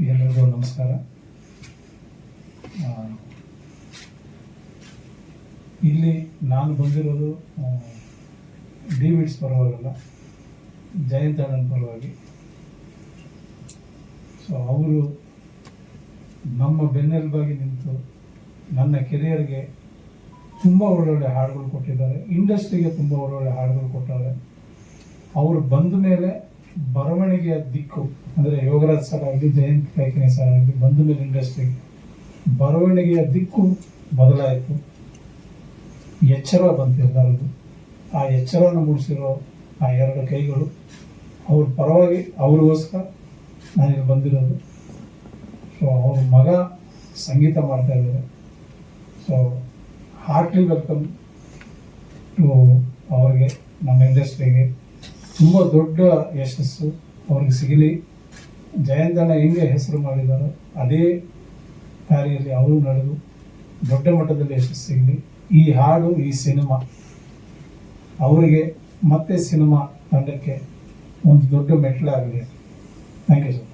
ಎಲ್ಲರಿಗೂ ನಮಸ್ಕಾರ. ಇಲ್ಲಿ ನಾನು ಬಂದಿರೋದು ಡಿವಿಡ್ಸ್ ಪರವಾಗಲ್ಲ, ಜಯಂತ ಅಣ್ಣನ ಪರವಾಗಿ. ಸೊ ಅವರು ನಮ್ಮ ಬೆನ್ನೆಲುಬಾಗಿ ನಿಂತು ನನ್ನ ಕೆರಿಯರ್ಗೆ ತುಂಬ ಒಳ್ಳೊಳ್ಳೆ ಹಾಡುಗಳು ಕೊಟ್ಟಿದ್ದಾರೆ. ಇಂಡಸ್ಟ್ರಿಗೆ ತುಂಬ ಒಳ್ಳೊಳ್ಳೆ ಹಾಡುಗಳು ಕೊಟ್ಟವ್ರೆ ಅವರು ಬಂದ ಮೇಲೆ ಬರವಣಿಗೆಯ ದಿಕ್ಕು, ಅಂದರೆ ಯೋಗರಾಜ್ ಸರ್ ಆಗಲಿ ಜಯಂತ್ ಕಾಯ್ಕಿನಿ ಸರ್ ಆಗಲಿ ಬಂಧು ಮೇಲೆ ಇಂಡಸ್ಟ್ರಿ, ಬರವಣಿಗೆಯ ದಿಕ್ಕು ಬದಲಾಯಿತು. ಎಚ್ಚರ ಬಂತು ಎಲ್ಲರಿಗೂ. ಆ ಎಚ್ಚರವನ್ನು ಮೂಡಿಸಿರೋ ಆ ಎರಡು ಕೈಗಳು, ಅವ್ರ ಪರವಾಗಿ ಅವ್ರಿಗೋಸ್ಕರ ನಾನಿಲ್ಲಿ ಬಂದಿರೋದು. ಸೊ ಅವ್ರ ಮಗ ಸಂಗೀತ ಮಾಡ್ತಾ ಇದ್ದಾರೆ. ಸೊ ಹಾರ್ಟ್ಲಿ ವೆಲ್ಕಮ್ ಟು ಅವ್ರಿಗೆ, ನಮ್ಮ ಇಂಡಸ್ಟ್ರಿಗೆ ತುಂಬ ದೊಡ್ಡ ಯಶಸ್ಸು ಅವ್ರಿಗೆ ಸಿಗಲಿ. ಜಯಂತನ ಹೆಂಗೆ ಹೆಸರು ಮಾಡಿದಾರೋ ಅದೇ ದಾರಿಯಲ್ಲಿ ಅವರು ನಡೆದು ದೊಡ್ಡ ಮಟ್ಟದಲ್ಲಿ ಯಶಸ್ಸು ಸಿಗಲಿ. ಈ ಹಾಡು, ಈ ಸಿನಿಮಾ ಅವರಿಗೆ ಮತ್ತೆ ಸಿನಿಮಾ ತಂಡಕ್ಕೆ ಒಂದು ದೊಡ್ಡ ಮೆಟ್ಲಾಗಲಿ ಥ್ಯಾಂಕ್ ಯು ಸರ್